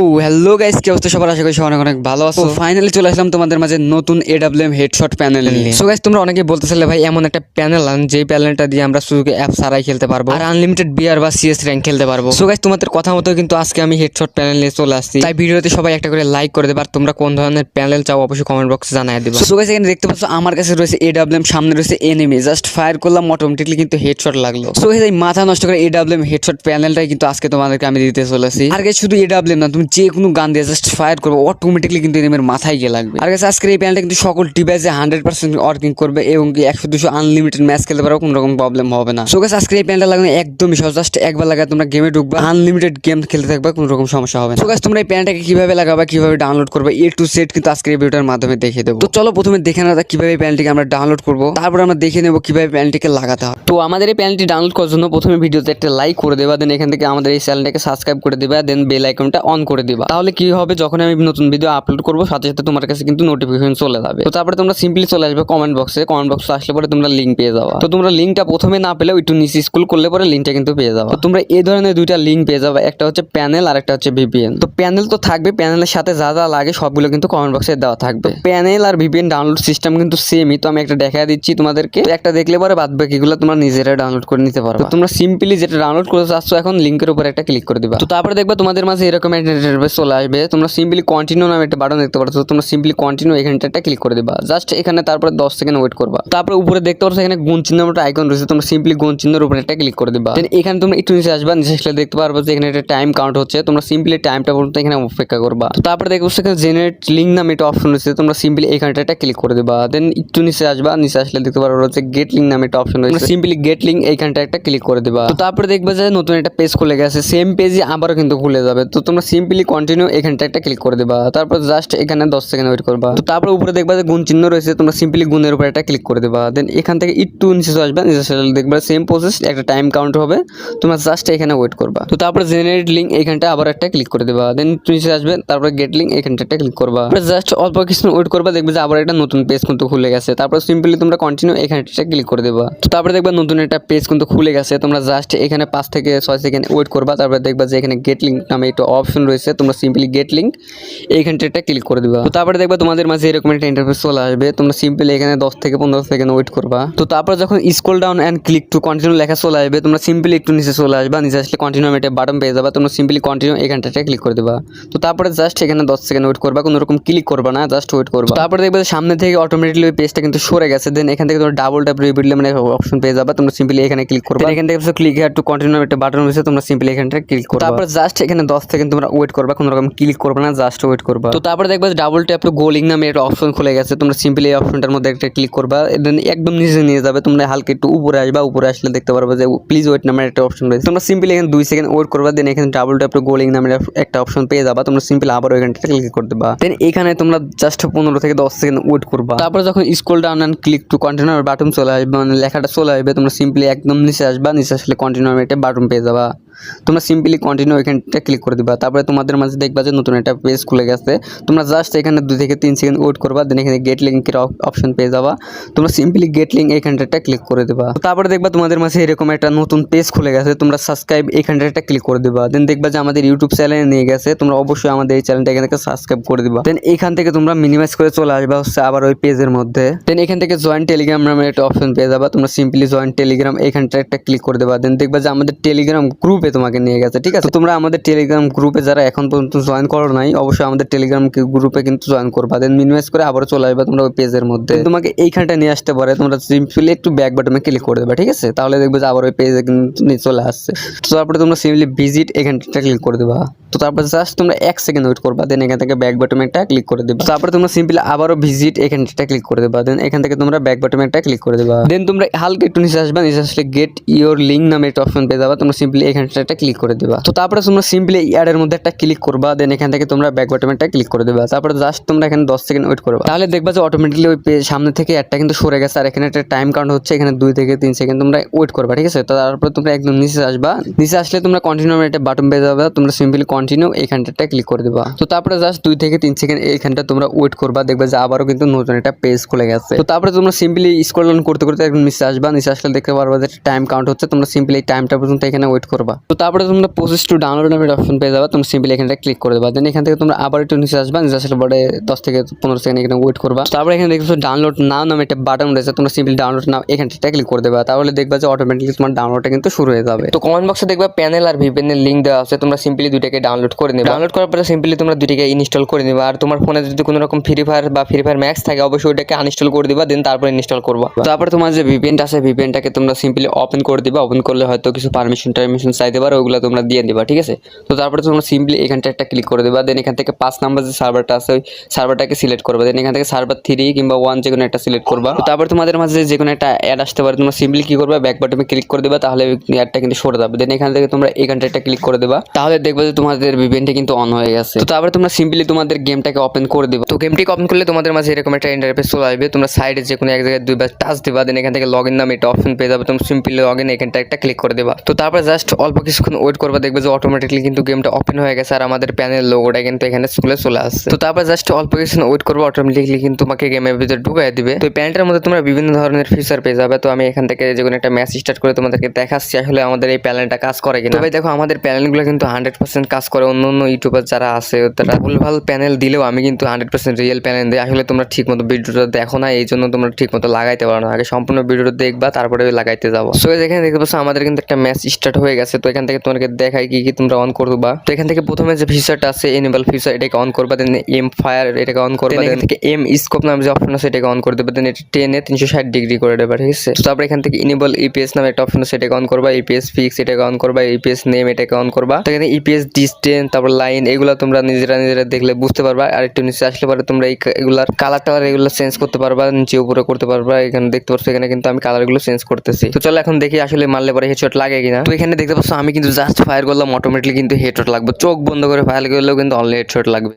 ও hello guys কি অবস্থা? সবার আশা করি সবাই অনেক ভালো আছো। ফাইনালি চলে আসলাম তোমাদের মাঝে নতুন এডাব্লিউএম হেডশট প্যানেল নিয়ে। সো গাইস তোমরা অনেকে বলতেছিলে ভাই এমন একটা প্যানেল আন যে প্যানেলটা দিয়ে আমরা সুযোগে অ্যাপ সারাই খেলতে পারব। আর আনলিমিটেড বিআর বা সিএস র্যাঙ্ক খেলতে পারব। সো গাইস তোমাদের কথা মতো কিন্তু আজকে আমি হেডশট প্যানেল নিয়ে চলে আসছি। তাই ভিডিওতে সবাই একটা করে লাইক করে দেবে আর তোমরা কোন ধরনের প্যানেল চাও অবশ্যই কমেন্ট বক্সে জানাই দিবে। সো গাইস এখানে দেখতে পাচ্ছ আমার কাছে রয়েছে এডাব্লিউএম সামনে রয়েছে এনিমি জাস্ট ফায়ার করলাম অটোমেটিকলি কিন্তু হেডশট লাগল। সো গাইস এই মাথা নষ্ট করে এডাব্লিউএম হেডশট প্যানেলটাই কিন্তু আজকে তোমাদেরকে আমি দিতে চলেছি। আর শুধু এডাব্লিউএম না তুমি যে কোনো গান দিয়ে জাস্ট ফায়ার করবে অটোমেটিকলি কিন্তু এনিমের মাথায় গিয়ে লাগবে। আর গাইস আজকের এই প্যানেলটা কিন্তু সকল ডিভাইসে হান্ড্রেড পার্সেন্ট ওয়ার্কিং করবে এবং একশো দুশো আনলিমিটেড ম্যাচ খেলতে পারো, কোনো রকম প্রবলেম হবে না। সো গাইস আজকের এই প্যানেলটা লাগানো একদমই সহজ। জাস্ট একবার লাগায় তোমরা গেমে ঢুকবে আনলিমিটেড গেম খেলতে থাকবে, কোনো রকম সমস্যা হবে না। সো গাইস তোমরা এই প্যানেলটাকে কীভাবে লাগাবে, কীভাবে ডাউনলোড করবে এ টু সেট কিন্তু আজকের এই ভিডিওটার মাধ্যমে দেখিয়ে দেবো। তো চলো প্রথমে দেখে নেওয়া যাক কীভাবে এই প্যানেলটিকে আমরা ডাউনলোড করব। তারপর আমরা দেখে নেব কীভাবে প্যানেলটিকে লাগাতে হয়। তো আমাদের এই প্যানেলটি ডাউনলোড করার জন্য প্রথমে ভিডিওতে একটা লাইক করে দেবা দেন এখান থেকে আমাদের এই চ্যানেলটাকে সাবস্ক্রাইব করে দিবা দেন বেল আইকনটা অন করে দিবা। তাহলে কি হবে? যখন আমি নতুন ভিডিও আপলোড করব, সাথে সাথে তোমার কাছে কিন্তু নোটিফিকেশন চলে যাবে। তো তারপরে তোমরা সিম্পলি চলে আসবে কমেন্ট বক্সে কমেন্ট বক্সে আসলে পরে তোমরা লিঙ্ক পেয়ে যাবা। তো তোমরা লিঙ্কটা প্রথমে না পেলেও একটু নিচে স্কুল করলে পরে লিঙ্কটা কিন্তু পেয়ে যাবে। তো তোমরা এই ধরনের দুইটা লিঙ্ক পেয়ে যাবে। একটা হচ্ছে প্যানেল আর একটা হচ্ছে ভিপিএন তো প্যানেল তো থাকবে। প্যানেলের সাথে যা যা লাগে সবগুলো কিন্তু কমেন্ট বক্সে দেওয়া থাকবে। প্যানেল আর ভিপিএন ডাউনলোড সিস্টেম কিন্তু সেমই তো আমি একটা দেখা দিচ্ছি তোমাদেরকে। একটা দেখলে পরে বাদ বাকিগুলো তোমরা নিজেরা ডাউনলোড করে নিতে পারো তোমরা সিম্পলি যেটা ডাউনলোড করে চাচ্ছ, এখন লিঙ্কের উপর একটা ক্লিক করে দিবা। তো তারপরে দেখবে তোমাদের মাঝে এরকম একটা ইন্টারফেস চলে আসবে। তোমরা সিম্পলি কন্টিনিউ নামে একটা বাটন দেখতে পাচ্ছ তোমরা সিম্পলি কন্টিনিউ এখানটা একটা ক্লিক করে দিবা। জাস্ট এখানে তারপরে দশ সেকেন্ড ওয়েট করবা। তারপরে উপরে দেখতে পাচ্ছ এখানে গুণ চিহ্ন একটা আইকন রয়েছে। তোমরা সিম্পলি গুণ চিহ্নের উপরে একটা ক্লিক করে দিবা। Then এখানে তোমরা একটু নিচে আসবা, নিচে আসলে দেখতে পারব যে এখানে একটা টাইম কাউন্ট হচ্ছে। তোমরা সিম্পলি টাইমটা পর্যন্ত এখানে অপেক্ষা করবা। তারপরে দেখব সেখানে জেনারেট লিঙ্ক নামে একটা অপশন রয়েছে। তোমরা সিম্পলি এখানটা একটা ক্লিক করে দিবা। দেন একটু নিচে আসবা, নিচে আসলে দেখতে পারব হচ্ছে গেট লিঙ্ক নামে একটা অপশন রয়েছে। সিম্পলি গেট লিঙ্ক এইখানটা একটা ক্লিক করে দিবা। তারপরে দেখবে যে নতুন একটা পেজ খুলে গেছে। সেম পেজই আবারও কিন্তু খুলে যাবে। তো তোমরা সিম্পলি কন্টিনিউ এখানটা একটা ক্লিক করে দিবা। তারপর জাস্ট এখানে দশ সেকেন্ড ওয়েট করবা। তো তারপর উপরে দেখবা যে গুণ চিহ্ন রয়েছে, তোমরা সিম্পলি গুণের উপর একটা ক্লিক করে দেবা। দেন এখান থেকে একটু নিচে আসবে, নিচে দেখবা সেম প্রসেস একটা টাইম কাউন্ট হবে। তোমরা জাস্ট এখানে ওয়েট করবা। তো তারপরে জেনারেট লিঙ্ক এখানটা আবার একটা ক্লিক করে দেবা। দেন নিচে আসবে, তারপরে গেট লিঙ্ক এখানটা একটা ক্লিক করবা। জাস্ট অল্প কিছু ওয়েট করবা, দেখবে যে আবার একটা নতুন পেজ কিন্তু খুলে গেছে। তারপর সিম্পলি তোমরা কন্টিনিউ এখানটা ক্লিক করে দেবা। তো তারপরে দেখবা নতুন একটা পেজ কিন্তু খুলে গেছে। তোমরা জাস্ট এখানে পাঁচ থেকে ছয় সেকেন্ড ওয়েট করবা। তারপরে দেখবা যে এখানে গেট লিঙ্ক নামে একটা অপশন রয়েছে। তোমরা সিম্পলি গেট লিঙ্ক এইখানটা একটা ক্লিক করে দিবা। তো তারপরে দেখবা তোমাদের মাঝে এরকম একটা ইন্টারফেস চলে আসবে তোমরা সিম্পলি এখানে দশ থেকে পনেরো সেকেন্ড ওয়েট করবা। তো তারপর যখন scroll down and click to continue লেখা চলে আসবে তোমরা সিম্পলি একটু নিচে চলে আসবা নিচে আসলে কন্টিনিউ একটা বাটন পেয়ে যাবা তোমরা সিম্পলি কন্টিনিউ এখানটাতে ক্লিক করে দেবা। তো তারপরে জাস্ট এখানে দশ সেকেন্ড ওয়েট করবা কোনো রকম ক্লিক করবা না জাস্ট ওয়েট করবা। তারপরে দেখবে সামনে থেকে অটোমেটিকলি ওই পেজটা কিন্তু সরে গেছে দেন এখান থেকে তোমরা ডাবল ট্যাপ রিপিট মানে অপশন পেয়ে যাবা তোমরা সিম্পলি এখানে ক্লিক করবা। এখান থেকে ক্লিক হেয়ার টু কন্টিনিউ একটা বাটন রয়েছে তোমরা সিম্পলি এখানটা ক্লিক করবা। তারপর জাস্ট এখানে দশ সেকেন্ড তোমরা ওয়েট করবা, কোনো রকম ক্লিক করবে না জাস্ট ওয়েট করবা। তো তারপরে দেখবা ডাবল ট্যাপ টু গোলিং নামে একটা অপশন খুলে গেছে, তোমরা সিম্পলি এই অপশনটার মধ্যে একটা ক্লিক করবা দেন একদম নিচে নিয়ে যাবে, তোমরা হালকা একটু উপরে আসবা, উপরে আসলে দেখতে পারবে যে প্লিজ ওয়েট নামের একটা অপশন রয়েছে। তোমরা সিম্পলি এখানে দুই সেকেন্ড ওয়েট করবা দেন এখানে ডাবল ট্যাপ টু গোলিং নামের একটা অপশন পেয়ে যাবা, তোমরা সিম্পলি আবার ওইখানটা ক্লিক করে দেবা। দেন এখানে তোমরা জাস্ট পনেরো থেকে দশ সেকেন্ড ওয়েট করবা। তারপর যখন scroll down and click to continue button চলে আসবে মানে লেখাটা চলে আসবে, তোমরা সিম্পলি একদম নিচে আসবা, নিচে আসলে কন্টিনিউ একটা বাটন পেয়ে যাবা। তোমরা সিম্পলি কন্টিনিউ এখানটা ক্লিক করে দিবা। তারপরে তোমাদের মাঝে দেখবা যে নতুন একটা পেজ খুলে গেছে। তোমরা জাস্ট এখানে দুই থেকে তিন সেকেন্ড ওয়েট করবা দেন এখানে গেট লিঙ্কের অপশন পেয়ে যাবা। তোমরা সিম্পলি গেট লিঙ্ক এখানটা ক্লিক করে দেবা। তারপরে দেখবা তোমাদের মাঝে এরকম একটা নতুন পেজ খুলে গেছে, তোমরা সাবস্ক্রাইব এখানটা ক্লিক করে দিবা। দেন দেখবা যে আমাদের ইউটিউব চ্যানেলে নিয়ে গেছে, তোমরা অবশ্যই আমাদের এই চ্যানেলটা এখান থেকে সাবস্ক্রাইব করে দিবা। দেন এখান থেকে তোমরা মিনিমাইজ করে চলে আসবা হচ্ছে আবার ওই পেজের মধ্যে। দেন এখান থেকে জয়েন টেলিগ্রাম নামের একটা অপশন পেয়ে যাবা, তোমরা সিম্পলি জয়েন টেলিগ্রাম এখানটা একটা ক্লিক করে দেবা। দেন দেখবা যে আমাদের টেলিগ্রাম গ্রুপে তোমাকে নিয়ে গেছে, ঠিক আছে? তোমরা আমাদের টেলিগ্রাম গ্রুপে যারা এখন পর্যন্ত জয়েন করো নাই, অবশ্যই আমাদের টেলিগ্রাম গ্রুপে কিন্তু জয়েন করবা। দেন মিনিমাইজ করে আবারও চলে আসবে তোমরা ওই পেজের মধ্যে। তোমাকে এইখানটা নিয়ে আসতে পারে, তোমরা সিম্পলি একটু ব্যাক বাটনে ক্লিক করে দেবে, ঠিক আছে? তাহলে দেখবে যে আবার ওই পেজে কিন্তু চলে আসছে। তো তারপরে তোমরা সিম্পলি ভিজিট এখানটা ক্লিক করে দেবা। তো তারপর জাস্ট তোমরা এক সেকেন্ড ওয়েট করবা দেন এখান থেকে ব্যাক বাটনে একটা ক্লিক করে দেবা। তারপরে তোমরা সিম্পলি আবারও ভিজিট এখানটা ক্লিক করে দেবা। দেন এখান থেকে তোমরা ব্যাক বাটনে একটা ক্লিক করে দেবা। দেন তোমরা হালকা একটু নিচে আসবা, নিচে আসলে গেট ইওর লিঙ্ক নামে একটা অপশন পেয়ে যাবা। তোমরা সিম্পলি এখানটা একটা ক্লিক করে দেবা। তো তারপরে তোমরা সিম্পলি অ্যাডের মধ্যে একটা ক্লিক করবা দেন এখান থেকে তোমরা ব্যাক বাটনে একটা ক্লিক করে দেবা। তারপরে জাস্ট তোমরা এখানে দশ সেকেন্ড ওয়েট করবা। তাহলে দেখবা যে অটোমেটিকলি ওই সামনে থেকে অ্যাডটা কিন্তু সরে গেছে, আর এখানে একটা টাইম কাউন্ট হচ্ছে, এখানে দুই থেকে তিন সেকেন্ড তোমরা ওয়েট করবা, ঠিক আছে? তারপরে তোমরা একদম নিচে আসবা। নিচে আসলে তোমরা কন্টিনিউ একটা বাটন পেয়ে যাবে, তোমরা সিম্পলি কন্টিনিউ এখানটা ক্লিক করে দেবা। তো তারপরে জাস্ট দুই থেকে তিন সেকেন্ড এইখানটা তোমরা ওয়েট করবা, দেখবে যে আবারও কিন্তু নতুন একটা পেজ খুলে গেছে। তো তারপরে তোমরা সিম্পলি স্ক্রল করতে করতে একদম নিচে আসবা। নিচে আসলে দেখতে পারবা যে টাইম কাউন্ট হচ্ছে, তোমরা সিম্পলি এই টাইমটা পর্যন্ত এখানে ওয়েট করবা। তো তারপরে তোমরা প্রসেস টু ডাউনলোড নামের অপশন পেয়ে যাবে। তোমরা সিম্পলি এখানটা ক্লিক করে দেবা। দেন এখান থেকে তোমরা আবার একটু নিচে আসবা। নিচে আসার পরে দশ থেকে পনেরো সেকেন্ড এখানে ওয়েট করবা। তারপরে এখানে দেখছ ডাউনলোড নাও নামে একটা বাটন রয়েছে। তোমরা সিম্পলি ডাউনলোড নাও এখানটা ক্লিক করে দেবা। তাহলে দেখবা যে অটোমেটিকলি তোমার ডাউনলোডটা কিন্তু শুরু হয়ে যাবে। তো কমেন্ট বক্সে দেখবা প্যানেল আর ভিপিএন এর লিঙ্ক দেওয়া আছে। তোমরা সিম্পলি দুইটাকে ডাউনলোড করে নেবে। ডাউনলোড করার পরে সিম্পলি তোমরা দুইটাকে ইনস্টল করে নেবে। আর তোমার ফোনে যদি কোনো রকম ফ্রি ফায়ার বা ফ্রি ফায়ার ম্যাক্স থাকে, অবশ্যই ওটাকে আনইনস্টল করে দিবা। দেন তারপরে ইনস্টল করবা। তারপরে তোমার যে ভিপেনটা আছে ভিপেনটাকে তোমরা সিম্পলি ওপেন করে দিবা। ওপেন করলে হয়তো কিছু পারমিশন টারমিশন চাইতে পারো, ওগুলো তোমরা দিয়ে দিবা, ঠিক আছে? তো তারপরে তোমরা সিম্পলি এখানটা একটা ক্লিক করে দেবা দেন এখান থেকে পাঁচ নাম্বার যে সার্ভারটা আছে, ওই সার্ভারটাকে সিলেক্ট করবা দেন এখান থেকে সার্ভার থ্রি কিংবা ওয়ান যে কোনো একটা সিলেক্ট করবা। তারপর তোমাদের মাঝে যে কোনো একটা অ্যাড আসতে পারে, তোমরা সিম্পলি কি করবে ব্যাক বাটনে ক্লিক করে দেবা, তাহলে অ্যাডটা কিন্তু সরে যাবে। দেন এখান থেকে তোমরা এখানটা একটা ক্লিক করে দেবা, তাহলে দেখবে যে তোমাদের ভিপিএনটা কিন্তু অন হয়ে গেছে। তো তারপরে তোমরা সিম্পলি তোমাদের গেমটাকে ওপেন করে দিবা। তো গেমটিকে ওপেন করলে তোমাদের মাঝে এরকম একটা ইন্টারফেস চলে আসবে, তোমরা সাইডে যে কোনো এক জায়গায় দুইবার টাচ দিবা দেন এখান থেকে লগ ইন নামে এটা অপশন পেয়ে যাবে, তোমরা সিম্পলি লগ ইন এখানটা একটা ক্লিক করে দেবা। তো তারপর জাস্ট অল্প কিছুক্ষণ ওয়েট করবা, দেখবে যে অটোমেটিকলি কিন্তু গেমটা ওপেন হয়ে গেছে আর আমাদের প্যানেল লোগোটা কিন্তু এখানে স্কুলে চলে আসছে। তো তারপর জাস্ট অল্প কিছুক্ষণ ওয়েট করব অটোমেটিকলি কিন্তু তোমাকে গেমের ভিতরে ঢুকাই দিবে। তো প্যানেলটার মধ্যে তোমরা বিভিন্ন ধরনের ফিচার পেয়ে যাবে। তো আমি এখান থেকে যে কোনো একটা ম্যাচ স্টার্ট করে তোমাদেরকে দেখাচ্ছি আসলে আমাদের এই প্যানেলটা কাজ করে কিনা। তবে দেখো, আমাদের প্যানেলগুলো কিন্তু হান্ড্রেড পার্সেন্ট কাজ করে। অন্য অন্য ইউটিউবার যারা আছে, তারা ভুলভাল প্যানেল দিলেও আমি কিন্তু হান্ড্রেড পার্সেন্ট রিয়েল প্যানেল দিই। আসলে তোমরা ঠিক মতো ভিডিওটা দেখো না, এই জন্য তোমরা ঠিক মতো লাগাইতে পারো না। আগে সম্পূর্ণ ভিডিওটা দেখবা, তারপরে লাগাইতে যাব। সো এখানে দেখতে পাচ্ছ, আমাদের কিন্তু একটা ম্যাচ স্টার্ট হয়ে গেছে। তো এখান থেকে তোমাকে দেখাই কি কি তোমরা অন করবা তো এখান থেকে প্রথমে যে ফিচারটা আছে এনেবল ফিচার এটাকে অন করবা দেন এম ফায়ার এটাকে অন করবা এখান থেকে এম স্কোপ নামে যে অপশন আছে এটাকে অন করে দেবে দেন এটা টেনে তিনশো ষাট ডিগ্রি করে দেবে ঠিক আছে? তো তারপর এখান থেকে ইনেবল ইপিএস নামে একটা অপশন আছে এটাকে অন করবা ইপিএস ফিক্স এটাকে অন করবা ইপিএস নেম এটাকে অন করবা। তো এখানে ইপিএস ডিস্টেন্স তারপর লাইন এগুলো তোমরা নিজেরা নিজেরা দেখলে বুঝতে পারবা। আর একটু নিচে আসলে পরে তোমরা এই এগুলার কালারটা এগুলো চেঞ্জ করতে পারবা নিচে উপরে করতে পারবা এখানে দেখতে পাচ্ছ এখানে কিন্তু আমি কালারগুলো চেঞ্জ করতেছি। তো চলো এখন দেখি আসলে মারলে পরে হেডশট লাগে কিনা। তো এখানে দেখতে পাচ্ছ আমি কিন্তু জাস্ট ফায়ার করলাম অটোমেটিকলি কিন্তু হেডশট লাগবে। চোখ বন্ধ করে ফায়ার করলেও কিন্তু অনলি হেডশট লাগবে।